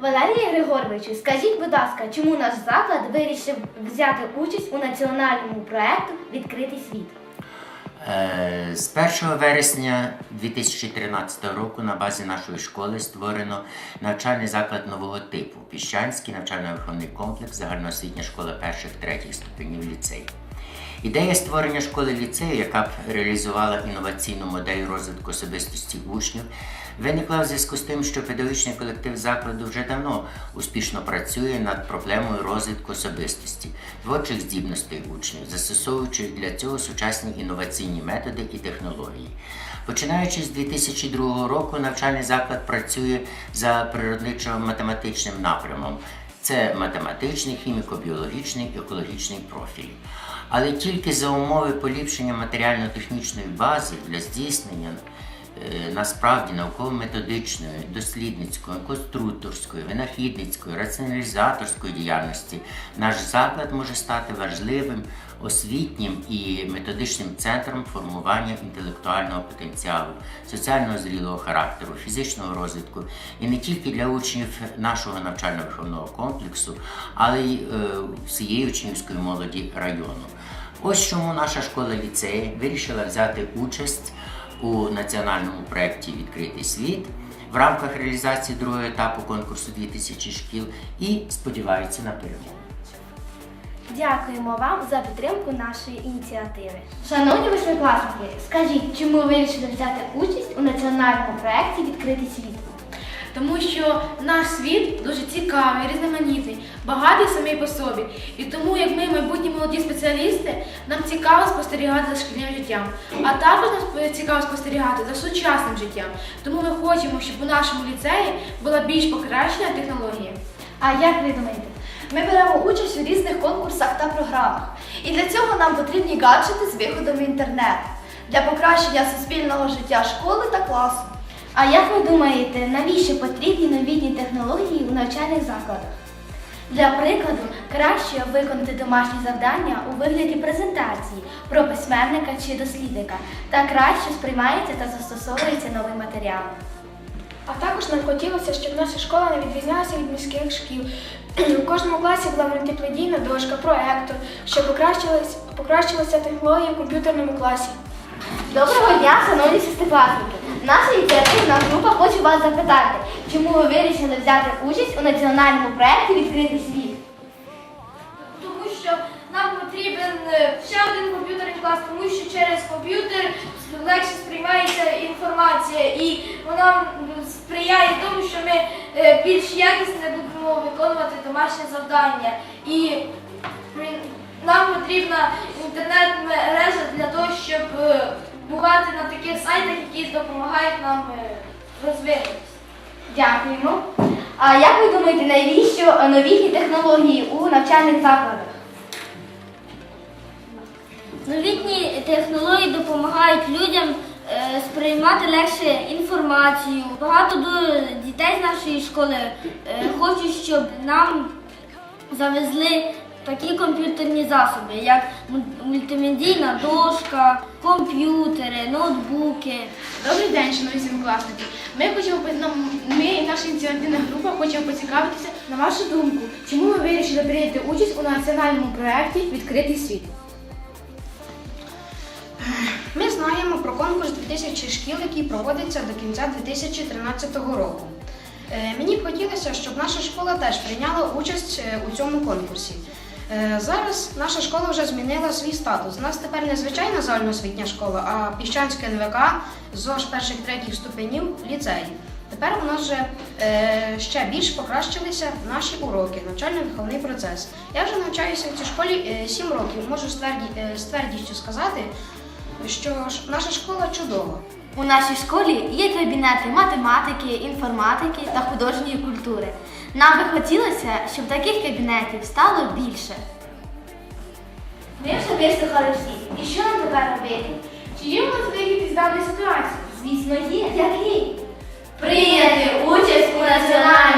Валерій Григоровичу, скажіть, будь ласка, чому наш заклад вирішив взяти участь у національному проекту Відкритий світ? Е, З 1 вересня 2013 року на базі нашої школи створено навчальний заклад нового типу Піщанський навчально-виховний комплекс, загальноосвітня школа перших третіх ступенів ліцей. Ідея створення школи ліцею, яка б реалізувала інноваційну модель розвитку особистості учнів, виникла в зв'язку з тим, що педагогічний колектив закладу вже давно успішно працює над проблемою розвитку особистості, творчих здібностей учнів, застосовуючи для цього сучасні інноваційні методи і технології. Починаючи з 2002 року, навчальний заклад працює за природничо-математичним напрямом. Це математичний, хіміко-біологічний, екологічний профіль. Але тільки за умови поліпшення матеріально-технічної бази для здійснення насправді науково-методичної, дослідницької, конструкторської, винахідницької, раціоналізаторської діяльності наш заклад може стати важливим освітнім і методичним центром формування інтелектуального потенціалу, соціально зрілого характеру, фізичного розвитку і не тільки для учнів нашого навчально-виховного комплексу, але й е, всієї учнівської молоді району. Ось чому наша школа ліцеї вирішила взяти участь у національному проєкті Відкритий світ в рамках реалізації другого етапу конкурсу 2000 шкіл і сподіваються на перемогу. Дякуємо вам за підтримку нашої ініціативи. Шановні восьмикласники, скажіть, чому ви вирішили взяти участь у національному проєкті Відкритий світ? Тому що наш світ дуже цікавий, різноманітний, багатий самий по собі. І тому, як ми майбутні молоді спеціалісти, нам цікаво спостерігати за шкільним життям, а також нам цікаво спостерігати за сучасним життям. Тому ми хочемо, щоб у нашому ліцеї була більш покращена технологія. А як ви думаєте? Ми беремо участь у різних конкурсах та програмах. І для цього нам потрібні гаджети з виходом в інтернет для покращення суспільного життя школи та класу. А як ви думаєте, навіщо потрібні новітні технології у навчальних закладах? Для прикладу, краще виконати домашні завдання у вигляді презентації про письменника чи дослідника, та краще сприймається та застосовується новий матеріал. А також нам хотілося, щоб наша школа не відрізнялася від міських шкіл. У кожному класі була мультипледійна дошка, проектор, щоб покращилася технологія в комп'ютерному класі. Доброго дня, шановні шестикласники! Наша ініціативна група хоче вас запитати, чому ви вирішили взяти участь у національному проєкті Відкритий світ? Тому що нам потрібен е, ще один комп'ютерний клас, тому що через комп'ютер легше сприймається інформація і вона сприяє тому, що ми е, більш якісно будемо виконувати домашнє завдання. І нам потрібна інтернет-мережа для того, щоб е, бувати на таких сайтах, які допомагають нам е, розвинутися. Дякуємо. А як ви думаєте, навіщо е, новітні технології у навчальних закладах? Новітні технології допомагають людям е, сприймати легше інформацію. Багато дітей з нашої школи хочуть, щоб нам завезли такі комп'ютерні засоби, як мультимедійна дошка, комп'ютери, ноутбуки. Добрий день, шановні сімикласники. Ми хочемо ми і наша ініціативна група хочемо поцікавитися на вашу думку, чому ви вирішили прийняти участь у національному проєкті Відкритий світ. Ми знаємо про конкурс 2000 шкіл, який проводиться до кінця 2013 року. Е, Мені б хотілося, щоб наша школа теж прийняла участь е, у цьому конкурсі. Е, Зараз наша школа вже змінила свій статус. У нас тепер не звичайна загальноосвітня школа, а Піщанське НВК ЗОЖ перших третіх ступенів ліцей. Тепер у нас вже е, ще більш покращилися наші уроки, навчально-виховний процес. Я вже навчаюся в цій школі е, 7 років. Можу з тверді- е, твердістю сказати, що наша школа чудова. У нашій школі є кабінети математики, інформатики та художньої культури. Нам би хотілося, щоб таких кабінетів стало більше. Ми вже вислухали всіх. І що нам тепер робити? Чи є у нас вихід із даної ситуації? Звісно, є. Який? Прийняти участь у світ.